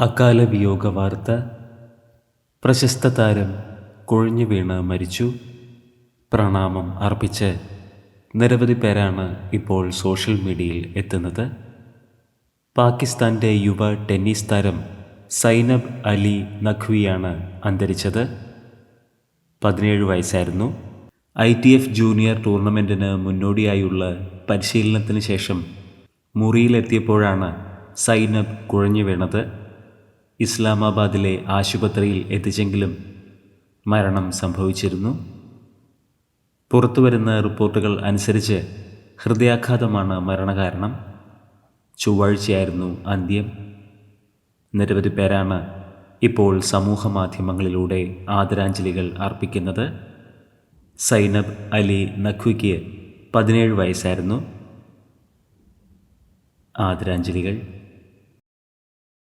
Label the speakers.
Speaker 1: അകാല വിയോഗ വാർത്ത പ്രശസ്ത താരം കൊഴിഞ്ഞു വീണ് മരിച്ചു. പ്രണാമം അർപ്പിച്ച് നിരവധി പേരാണ് ഇപ്പോൾ സോഷ്യൽ മീഡിയയിൽ എത്തുന്നത്. പാകിസ്ഥാന്റെ യുവ ടെന്നീസ് താരം സൈനബ് അലി നഖ്വിയാണ് അന്തരിച്ചത്. പതിനേഴ് വയസ്സായിരുന്നു. ഐ ടി എഫ് ജൂനിയർ ടൂർണമെന്റിന് മുന്നോടിയായുള്ള പരിശീലനത്തിന് ശേഷം മുറിയിലെത്തിയപ്പോഴാണ് സൈനബ് കുഴഞ്ഞു വീണത്. ഇസ്ലാമാബാദിലെ ആശുപത്രിയിൽ എത്തിച്ചെങ്കിലും മരണം സംഭവിച്ചിരുന്നു. പുറത്തുവരുന്ന റിപ്പോർട്ടുകൾ അനുസരിച്ച് ഹൃദയാഘാതമാണ് മരണകാരണം. ചൊവ്വാഴ്ചയായിരുന്നു അന്ത്യം. നിരവധി പേരാണ് ഇപ്പോൾ സമൂഹ മാധ്യമങ്ങളിലൂടെ ആദരാഞ്ജലികൾ അർപ്പിക്കുന്നത്. സൈനബ് അലി നഖ്വിക്ക് പതിനേഴ് വയസ്സായിരുന്നു. ആദരാഞ്ജലികൾ